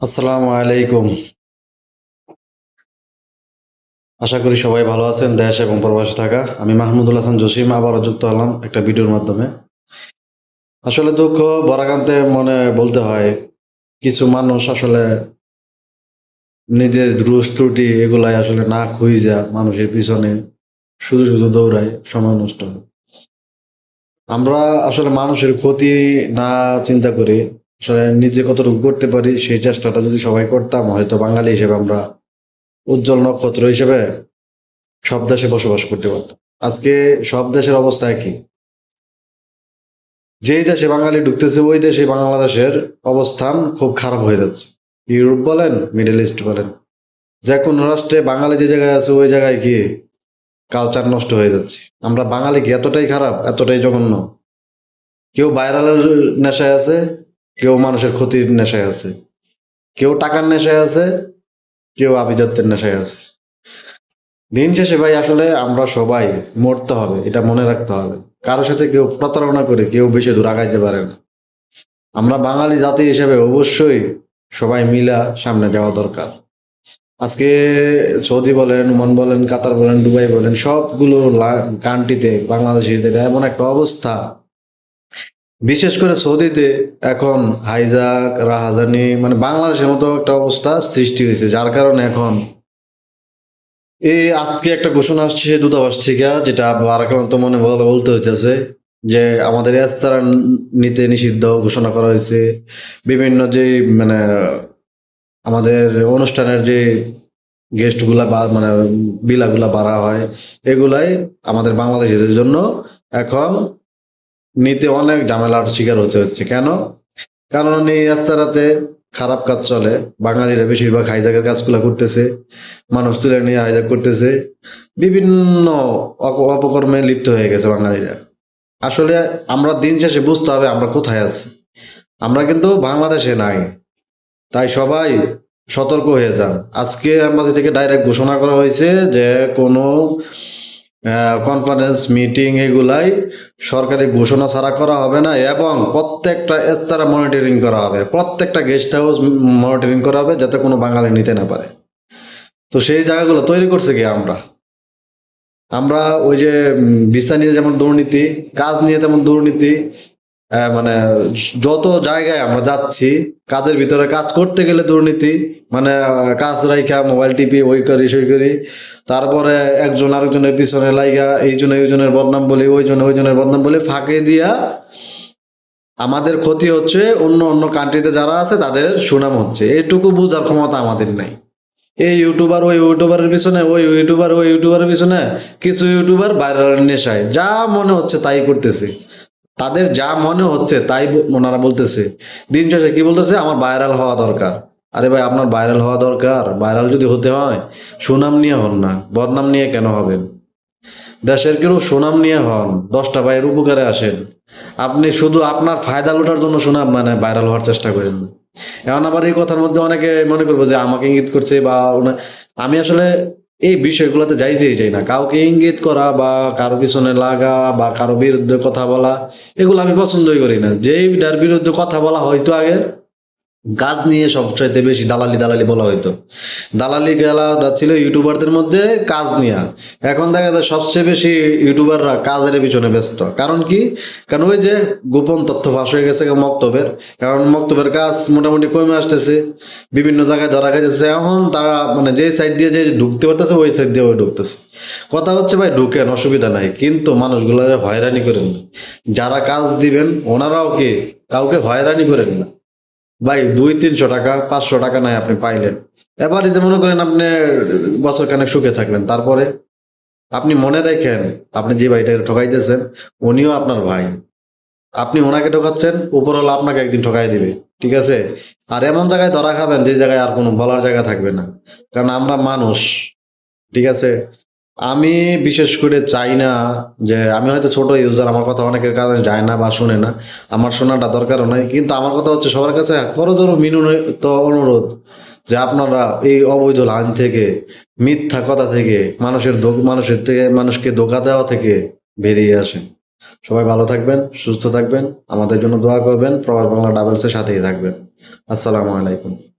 আসসালামু আলাইকুম। আশা করি সবাই ভালো আছেন, দেশ এবং প্রবাসে থাকা। আমি মাহমুদুল হাসান জসিম, আবারও যুক্ত হলাম একটা ভিডিওর মাধ্যমে। আসলে দুঃখ, বরাকান্তে মনে বলতে হয়, কিছু মানুষ আসলে নিজের দুষ ত্রুটি এগুলাই আসলে না খুঁজা মানুষের পিছনে শুধু শুধু দৌড়ায়, সময় নষ্ট আমরা আসলে মানুষের ক্ষতি না চিন্তা করি নিজে কতটুকু করতে পারি, সেই চেষ্টাটা যদি সবাই করতাম, হয়তো বাঙালি হিসেবে আমরা উজ্জ্বল নক্ষত্র হিসেবে সব দেশে বসবাস করতে পারতাম। আজকে সব দেশের অবস্থা একই। যেই দেশে বাঙালি ঢুকতেছে, ওই দেশে বাংলাদেশের অবস্থান খুব খারাপ হয়ে যাচ্ছে। ইউরোপ বলেন, মিডল ইস্ট বলেন যে কোনো রাষ্ট্রে বাঙালি যে জায়গায় আছে, ওই জায়গায় গিয়ে কালচার নষ্ট হয়ে যাচ্ছে। আমরা বাঙালি কি এতটাই খারাপ, এতটাই জঘন্য? কেউ ভাইরালের নেশায় আছে কেউ মানুষের ক্ষতির নেশায় আছে। কেউ টাকার নেশায় আছে, কেউ আভিজাত্যের নেশায় আছে। দিন শেষে ভাই, আসলে আমরা সবাই মরতে হবে, এটা মনে রাখতে হবে। কারোর সাথে কেউ প্রতারণা করে কেউ বেশি দূর আগাইতে পারে না। আমরা বাঙালি জাতি হিসেবে অবশ্যই সবাই মিলা সামনে যাওয়া দরকার। আজকে সৌদি বলেন, ওমান বলেন, কাতার বলেন, দুবাই বলেন, সবগুলো কান্ট্রিতে বাংলাদেশিদের এমন একটা অবস্থা বিশেষ করে সৌদিতে এখন হাইজাক, রাহাজানি মানে বাংলাদেশের মতো একটা অবস্থা সৃষ্টি হয়েছে, যার কারণে এখন এই আজকে একটা ঘোষণা আসছে দূতাবাস থেকে, যেটা বারাক্রান্ত মনে বলে, বলতে হইতেছে যে আমাদের এস্তারা নিতে নিষিদ্ধ ঘোষণা করা হয়েছে। বিভিন্ন যে মানে আমাদের অনুষ্ঠানের যে গেস্টগুলা বা মানে বিলাগুলা বাড়া হয়, এগুলাই আমাদের বাংলাদেশিদের জন্য এখন নিতে অনেক ঝামেলার শিকার হতে হচ্ছে। কেন? কারণ এই রাস্তারাতে খারাপ কাজ চলে। বাঙালিরা বেশিরভাগ হাইজাকের কাজগুলো করতেছে। মানুষ তুলে নিয়ে হাইজাক করতেছে। বিভিন্ন অপকর্মে লিপ্ত হয়ে গেছে বাঙালিরা। আসলে আমরা দিন শেষে বুঝতে হবে আমরা কোথায় আছি। আমরা কিন্তু বাংলাদেশে নাই। তাই সবাই সতর্ক হয়ে যান। আজকে আমাদের থেকে ডাইরেক্ট ঘোষণা করা হয়েছে যে কোনো কনফারেন্স মিটিং এগুলাই সরকারি ঘোষণা ছাড়া করা হবে না এবং প্রত্যেকটা এস্তারা মনিটরিং করা হবে। প্রত্যেকটা গেস্ট হাউস মনিটরিং করা হবে যাতে কোনো বাঙালি নিতে না পারে। তো সেই জায়গাগুলো তৈরি করছে কি আমরা? আমরা ওই যে ভিসা নিয়ে যেমন দুর্নীতি, কাজ নিয়ে তেমন দুর্নীতি মানে যত জায়গায় আমরা যাচ্ছি, কাজের ভিতরে কাজ করতে গেলে দুর্নীতি মানে কাজ রাইখা, মোবাইল টিপি, ওই করি, সেই করি। তারপরে একজন আরেকজনের পিছনে লাইগা, এই জন্য ওই জনের বদনাম বলি, ওই জন্য ওই জনের বদনাম বলি, ফাঁকে দিয়া আমাদের ক্ষতি হচ্ছে অন্য অন্য কান্ট্রিতে যারা আছে, তাদের সুনাম হচ্ছে। এটুকু বোঝার ক্ষমতা আমাদের নাই। এই ইউটিউবার ওই ইউটিউবারের পিছনে, ওই ইউটিউবার ওই ইউটিউবারের পিছনে, কিছু ইউটিউবার ভাইরাল নেশায়। যা মনে হচ্ছে তাই করতেছে। তাদের যা মনে হচ্ছে তাই ওনারা বলতেছে। দিন শেষে কি বলতেছে? আমার ভাইরাল হওয়া দরকার। আরে ভাই, আপনার ভাইরাল হওয়া দরকার। ভাইরাল যদি হতে হয়, সুনাম নিয়ে হন না। বদনাম নিয়ে কেন হবেন? দেশের কেউ সুনাম নিয়ে হন, দশটা ভাইয়ের উপকারে আসেন। আপনি শুধু আপনার ফায়দা লোটার জন্য সুনাম মানে ভাইরাল হওয়ার চেষ্টা করেন। এখন আবার এই কথার মধ্যে অনেকে মনে করব যে আমাকে ইঙ্গিত করছে বা আমি আসলে এই বিষয়গুলোতে যাইতেই চাই না। কাউকে ইঙ্গিত করা বা কারও পিছনে লাগা বা কারও বিরুদ্ধে কথা বলা, এগুলো আমি পছন্দই করি না। যেই যেইটার বিরুদ্ধে কথা বলা হয়তো আগে কাজ নিয়ে সবচাইতে বেশি দালালি দালালি বলা হইতো। দালালি খেলাটা ছিল ইউটিউবারদের মধ্যে কাজ নিয়ে। এখন দেখা যায় সবচেয়ে বেশি ইউটিউবাররা কাজের পিছনে ব্যস্ত। কারণ কি? কারণ ওই যে গোপন তথ্য ফাঁস হয়ে গেছে মক্তবের। কারণ মক্তবের কাজ মোটামুটি কমে আসতেছে। বিভিন্ন জায়গায় ধরা গেছে এখন তারা মানে যে সাইড দিয়ে যে ঢুকতে পারতেছে, ওই সাইড দিয়ে ওই ঢুকতেছে। কথা হচ্ছে ভাই ঢুকেন, অসুবিধা নাই। কিন্তু মানুষগুলো হয়রানি করেন যারা কাজ দিবেন, ওনারাও কি? কাউকে হয়রানি করেন না। ভাই, দুই, তিনশো টাকা, পাঁচশো টাকা নাই আপনি পাইলেন। এবারে যে মনে করেন আপনি বছর খানেক সুখে থাকলেন, তারপরে আপনি মনে রাখেন, আপনি যে ভাইটাকে ঠকাইতেছেন, উনিও আপনার ভাই। আপনি ওনাকে ঠকাচ্ছেন, উপরওয়ালা আপনাকে একদিন ঠকাই দিবে, ঠিক আছে? আর এমন জায়গায় ধরা খাবেন, যে জায়গায় আর কোনো বলার জায়গা থাকবে না। কারণ আমরা মানুষ, ঠিক আছে? আমি বিশেষ করে চাই না যে, আমি হয়তো ছোট ইউজার আমার কথা অনেকের কাছে যায় না বা শুনে না। আমার শোনাটা দরকারও নয় কিন্তু আমার কথা হচ্ছে সবার কাছে করজোর মিনুত অনুরোধ যে আপনারা এই অবৈধ লাইন থেকে, মিথ্যা কথা থেকে, মানুষের মানুষের থেকে, মানুষকে ধোকা দেওয়া থেকে বেরিয়ে আসেন। সবাই ভালো থাকবেন, সুস্থ থাকবেন, আমাদের জন্য দোয়া করবেন, প্রবাস বাংলা ডাবলসের সাথেই থাকবেন। আসসালামু আলাইকুম।